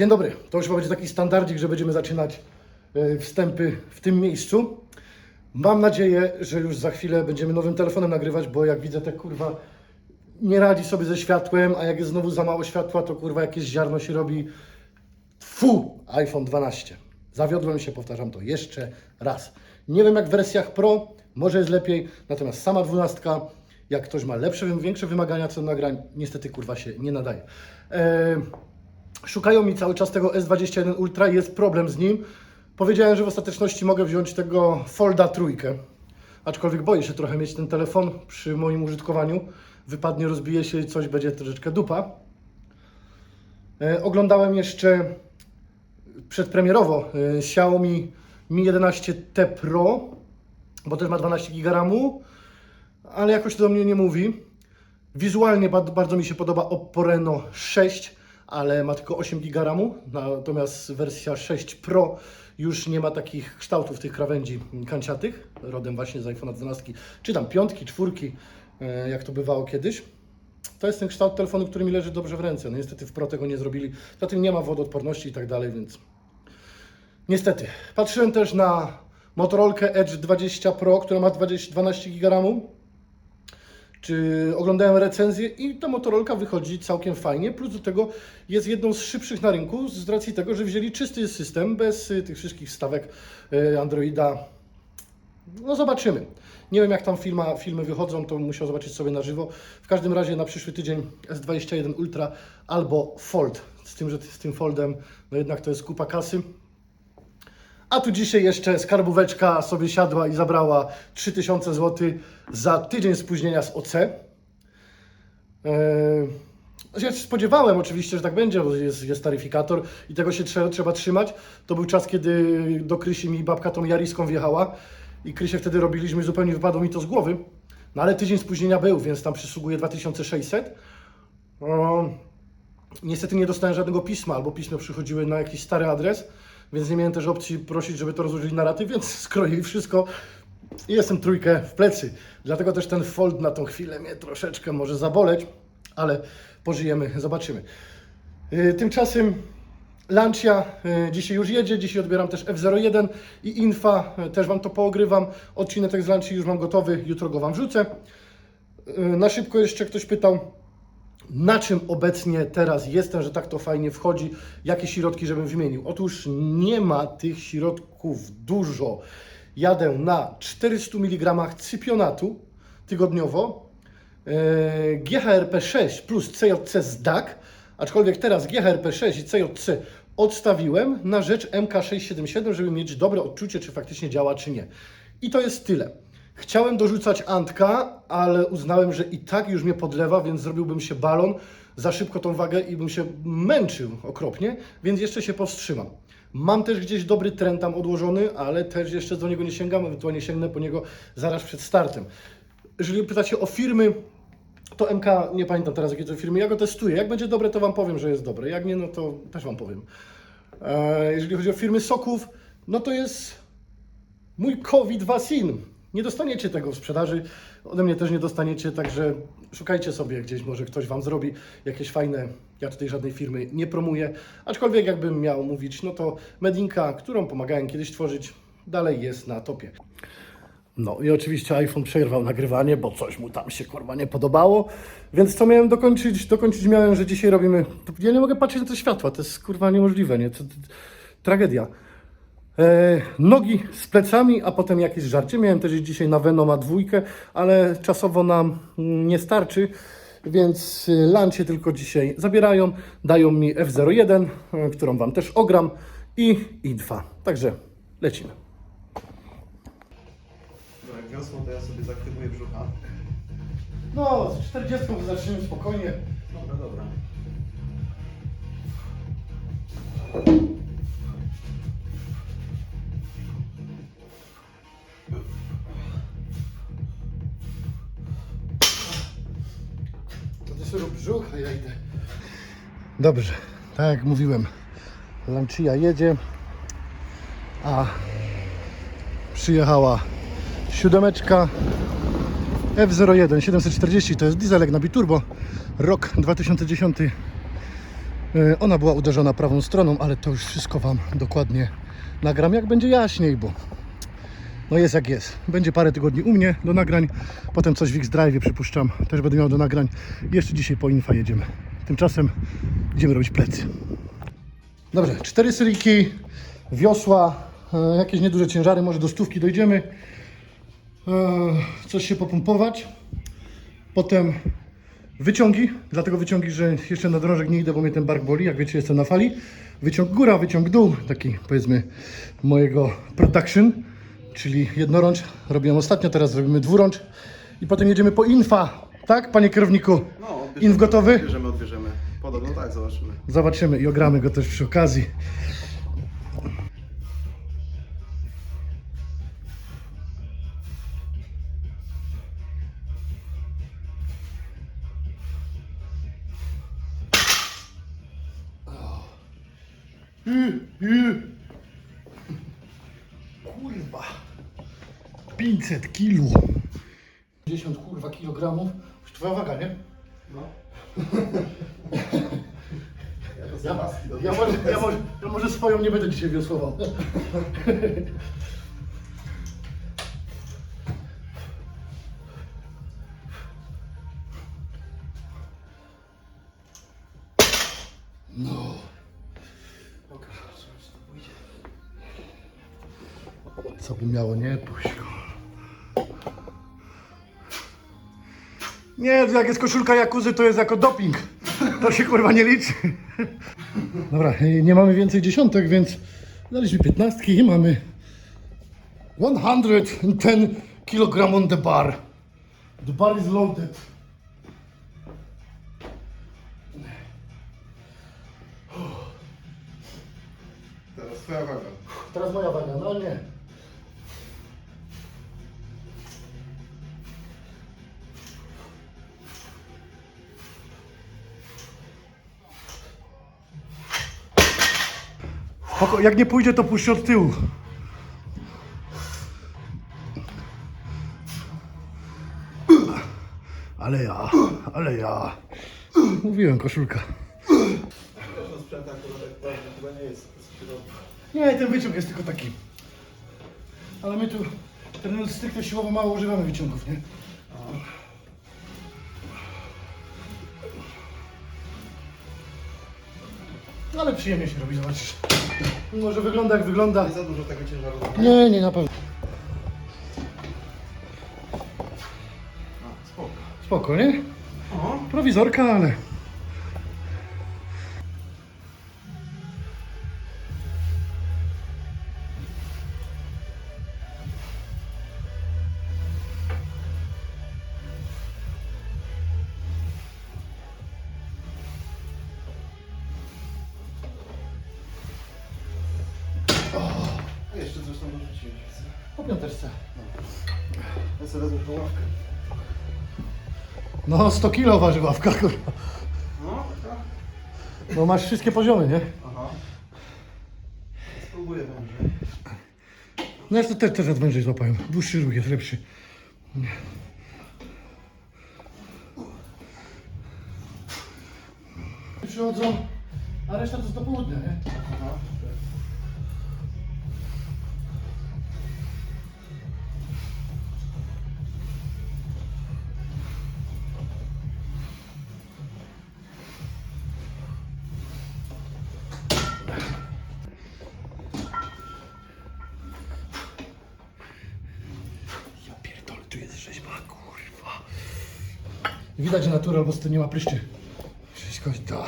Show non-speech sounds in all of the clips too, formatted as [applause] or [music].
Dzień dobry. To już będzie taki standardzik, że będziemy zaczynać e, wstępy w tym miejscu. Mam nadzieję, że już za chwilę będziemy nowym telefonem nagrywać, bo jak widzę, te kurwa nie radzi sobie ze światłem, a jak jest znowu za mało światła, to kurwa jakieś ziarno się robi. Fu! iPhone 12. Zawiodłem się, powtarzam to jeszcze raz. Nie wiem jak w wersjach Pro, może jest lepiej, natomiast sama 12, jak ktoś ma lepsze, większe wymagania co do nagrań, niestety kurwa się nie nadaje. Eee, Szukają mi cały czas tego S21 Ultra i jest problem z nim. Powiedziałem, że w ostateczności mogę wziąć tego Folda trójkę. Aczkolwiek boję się trochę mieć ten telefon przy moim użytkowaniu. Wypadnie, rozbije się i coś będzie troszeczkę dupa. E, oglądałem jeszcze przedpremierowo e, Xiaomi Mi 11T Pro, bo też ma 12 GB RAMu, ale jakoś to do mnie nie mówi. Wizualnie ba- bardzo mi się podoba Oppo Reno 6, ale ma tylko 8 GB RAMu, natomiast wersja 6 Pro już nie ma takich kształtów tych krawędzi kanciatych, rodem właśnie z iPhone 12, czy tam piątki, czwórki, e, jak to bywało kiedyś. To jest ten kształt telefonu, który mi leży dobrze w ręce. No niestety w Pro tego nie zrobili. Poza tym nie ma wodoodporności i tak dalej, więc niestety. Patrzyłem też na Motorola Edge 20 Pro, która ma 20, 12 GB RAMu czy oglądałem recenzję i ta Motorola wychodzi całkiem fajnie, plus do tego jest jedną z szybszych na rynku z racji tego, że wzięli czysty system bez y, tych wszystkich wstawek y, Androida. No zobaczymy. Nie wiem jak tam filma, filmy wychodzą, to musiał zobaczyć sobie na żywo. W każdym razie na przyszły tydzień S21 Ultra albo Fold. Z tym, że z tym Foldem no jednak to jest kupa kasy. A tu dzisiaj jeszcze skarbóweczka sobie siadła i zabrała 3000 zł za tydzień spóźnienia z OC. Eee, ja się spodziewałem oczywiście, że tak będzie, bo jest, jest taryfikator i tego się trzeba, trzeba trzymać. To był czas, kiedy do Krysi mi babka tą Jariską wjechała i Krysię wtedy robiliśmy, zupełnie wypadło mi to z głowy. No ale tydzień spóźnienia był, więc tam przysługuje 2600. O, Niestety nie dostałem żadnego pisma, albo pisma przychodziły na jakiś stary adres, więc nie miałem też opcji prosić, żeby to rozłożyli na raty, więc [laughs] skroili wszystko i jestem trójkę w plecy. Dlatego też ten fold na tą chwilę mnie troszeczkę może zaboleć, ale pożyjemy, zobaczymy. Yy, Tymczasem Lancia yy, dzisiaj już jedzie, dzisiaj odbieram też F01 i Infa, yy, też Wam to poogrywam. Odcinek z Lanci już mam gotowy, jutro go Wam wrzucę. Na szybko jeszcze ktoś pytał, na czym obecnie teraz jestem, że tak to fajnie wchodzi, jakie środki, żebym wymienił. Otóż nie ma tych środków dużo. Jadę na 400 mg cypionatu tygodniowo, e, GHRP6 plus CJC z DAC, aczkolwiek teraz GHRP6 i CJC odstawiłem na rzecz MK677, żeby mieć dobre odczucie, czy faktycznie działa, czy nie. I to jest tyle. Chciałem dorzucać Antka, ale uznałem, że i tak już mnie podlewa, więc zrobiłbym się balon za szybko tą wagę i bym się męczył okropnie, więc jeszcze się powstrzymam. Mam też gdzieś dobry trend tam odłożony, ale też jeszcze do niego nie sięgam, ewentualnie sięgnę po niego zaraz przed startem. Jeżeli pytacie o firmy, to MK, nie pamiętam teraz jakie to firmy, ja go testuję. Jak będzie dobre, to Wam powiem, że jest dobre. Jak nie, no to też Wam powiem. E, Jeżeli chodzi o firmy soków, no to jest mój COVID Vaccine. Nie dostaniecie tego w sprzedaży, ode mnie też nie dostaniecie, także szukajcie sobie gdzieś, może ktoś Wam zrobi jakieś fajne, ja tutaj żadnej firmy nie promuję, aczkolwiek jakbym miał mówić, no to Medinka, którą pomagałem kiedyś tworzyć, dalej jest na topie. No i oczywiście iPhone przerwał nagrywanie, bo coś mu tam się kurwa nie podobało, więc co miałem dokończyć? Dokończyć miałem, że dzisiaj robimy, ja nie mogę patrzeć na te światła, to jest kurwa niemożliwe, nie? To, to, tragedia. E, nogi z plecami, a potem jakieś żarcie. Miałem też dzisiaj na Venoma dwójkę, ale czasowo nam mm, nie starczy, więc y, lancie tylko dzisiaj zabierają. Dają mi F01, y, którą Wam też ogram i I2. Także lecimy. Dobra, jak wiosło, to ja sobie zaktywuję brzucha. No, z 40 zaczniemy spokojnie. Dobra, dobra. Brzuch, ja idę. Dobrze, tak jak mówiłem, Lancia jedzie, a przyjechała siódemeczka F01 740, to jest dieselek na biturbo, rok 2010. E, Ona była uderzona prawą stroną, ale to już wszystko Wam dokładnie nagram, jak będzie jaśniej, bo no jest jak jest. Będzie parę tygodni u mnie do nagrań, potem coś w X-Drive przypuszczam, też będę miał do nagrań. Jeszcze dzisiaj po Infa jedziemy. Tymczasem idziemy robić plecy. Dobrze, cztery syliki, wiosła, e, jakieś nieduże ciężary, może do stówki dojdziemy. E, coś się popompować. Potem wyciągi, dlatego wyciągi, że jeszcze na drążek nie idę, bo mnie ten bark boli, jak wiecie jestem na fali. Wyciąg góra, wyciąg dół, taki powiedzmy mojego production, czyli jednorącz. Robiłem ostatnio, teraz zrobimy dwurącz. I potem jedziemy po infa, tak panie kierowniku? No, odbierzemy, Inf gotowy? Odbierzemy, odbierzemy. Podobno tak, zobaczymy. Zobaczymy i ogramy go też przy okazji. Y, y. 500 kilo. 50 kurwa kilogramów. Twoja waga, nie? No. [laughs] Ja, ja, może, ja, może, ja może swoją nie będę dzisiaj wiosłował. No. Co by miało nie pójść? Nie, jak jest koszulka Jakuzy, to jest jako doping. To się kurwa nie liczy. Dobra, nie mamy więcej dziesiątek, więc daliśmy piętnastki i mamy 110 kg on the bar. The bar is loaded. Teraz twoja waga. Teraz moja waga, no nie. Jak nie pójdzie, to puść od tyłu. Ale ja, ale ja. Mówiłem, koszulka. Nie, ten wyciąg jest tylko taki. Ale my tu, ten stricte siłowo mało używamy wyciągów, nie? Ale przyjemnie się robi, zobaczysz. Mimo, że wygląda jak wygląda. Nie za dużo tego ciężaru. Nie, nie, na pewno. Spoko, nie? O, Prowizorka, ale... Po piąteczce. Ja sobie wezmę tą ławkę. No, 100 kilo waży ławka, kurwa. No, taka. Bo masz wszystkie poziomy, nie? Aha. Spróbuję wężej. No ja to też teraz wężej złapałem. Dłuższy ruch jest lepszy. Przychodzą, a reszta to jest do południa, nie? Aha. Widać, że natural, bo z tym nie ma pryszczy. Wszystko da.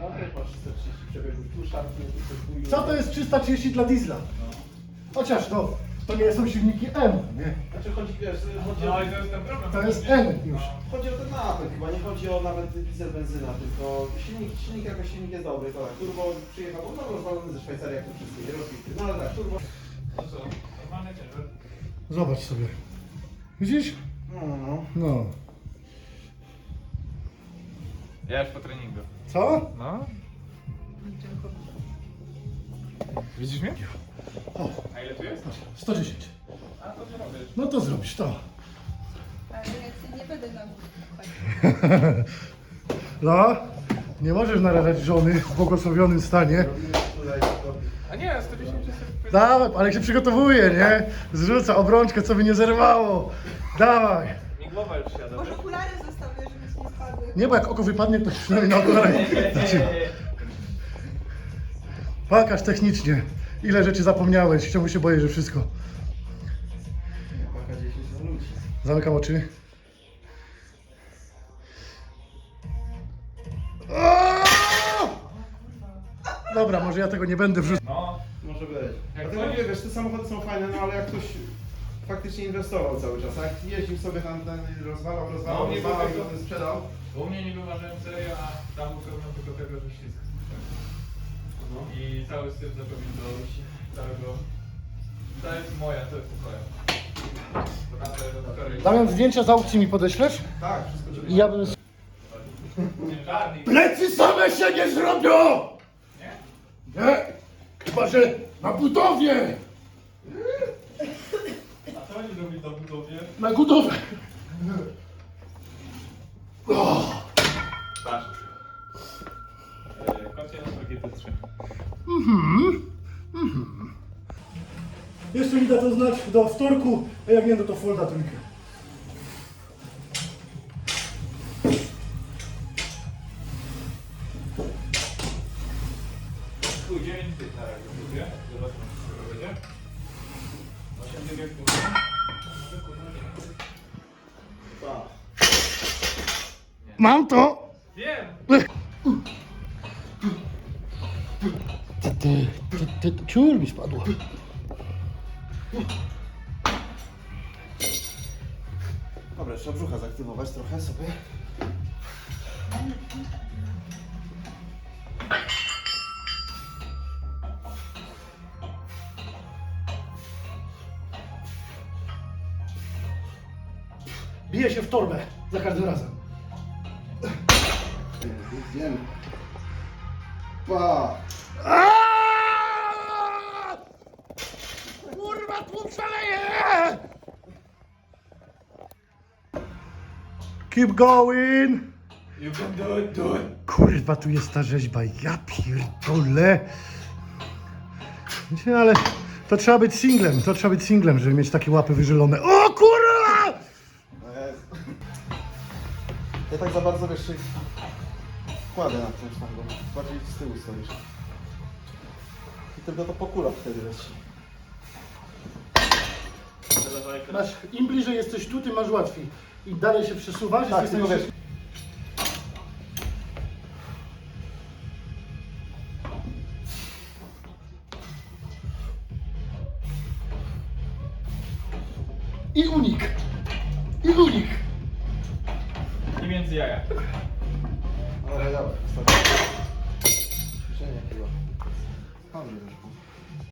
No, też masz 130 przebiegów. Tu szarpnie, tu coś bujuje. Co to jest 330 dla diesla? Chociaż to, to nie są silniki M, nie? Znaczy chodzi, wiesz, chodzi No o... i to jest ten problem. To jest N już. Chodzi o ten napęd chyba, nie chodzi o nawet diesel, benzyna, tylko silnik, silnik jakoś silnik jest dobry, to tak, turbo przyjechał, no rozwalony ze Szwajcarii jak to wszystkie, nie rozbity, no ale tak, turbo, To co? Normalny ciężar. Zobacz sobie. Widzisz? no No, no. No. Ja już po treningu. Co? No. Widzisz mnie? O, A ile tu jest? 110. A to zrobisz. No to zrobisz to. Ale ja nie będę nam chodzić. No, nie możesz narażać żony w błogosławionym stanie. Tutaj to... A nie, 110 jest... Dawaj, ale jak się przygotowuje, nie? Zrzuca obrączkę, co by nie zerwało. Dawaj. Mi głowa już siada. Może okulary zostawię, żeby ci nie spadły. Nie, bo jak oko wypadnie, to przynajmniej na okulary. Znaczy, Pokaż technicznie. Ile rzeczy zapomniałeś, czemu się boję, że wszystko. Paka 10 na ludzi. Zamykam oczy. Dobra, może ja tego nie będę wrzucał. No. Może być. Jak Dlatego coś- mówię, wiesz, te samochody są fajne, no ale jak ktoś faktycznie inwestował cały czas, a jak jeździł sobie tam, ten rozwalał, No, rozwalał, nie rozwalał i było potem sprzedał. U mnie nie wymarzyłem serio, a tam pełno tylko tego, że ślizg. No. I cały styl mi do całego... To jest moja, to jest twoja. Damian, zdjęcia z aukcji mi podeślesz? Tak, wszystko. I ja bym... Czarny. Plecy same się nie zrobią! Nie? Nie? Chyba, że na budowie! A co oni robią na budowie? Na budowę! Patrz. Eee, Kocie na GT3. Jeszcze mi da to znać do wtorku, a jak nie, no to folda trójkę. Tu 9 tych na razie mówię. Zobaczmy, co będzie. 8 dych jak tu. Tak. Mam to! Wiem! Ty, ty, ty, ty, ciul mi spadło. Trzeba brzucha zaktywować trochę sobie. Bije się w torbę za każdym razem. Idziemy. Pa! Keep going! You can do it, do it! Kurwa, tu jest ta rzeźba, ja pierdolę. Wiecie, ale to trzeba być singlem, to trzeba być singlem, żeby mieć takie łapy wyżylone. O kurwa! No jest. Ja tak za bardzo wiesz, kładę na tym sztangą. Bardziej z tyłu stoisz. I tylko to po kulach wtedy leci. Masz, im bliżej jesteś tu, tym masz łatwiej. I dalej się przesuwasz. Tak, jesteś tylko wiesz,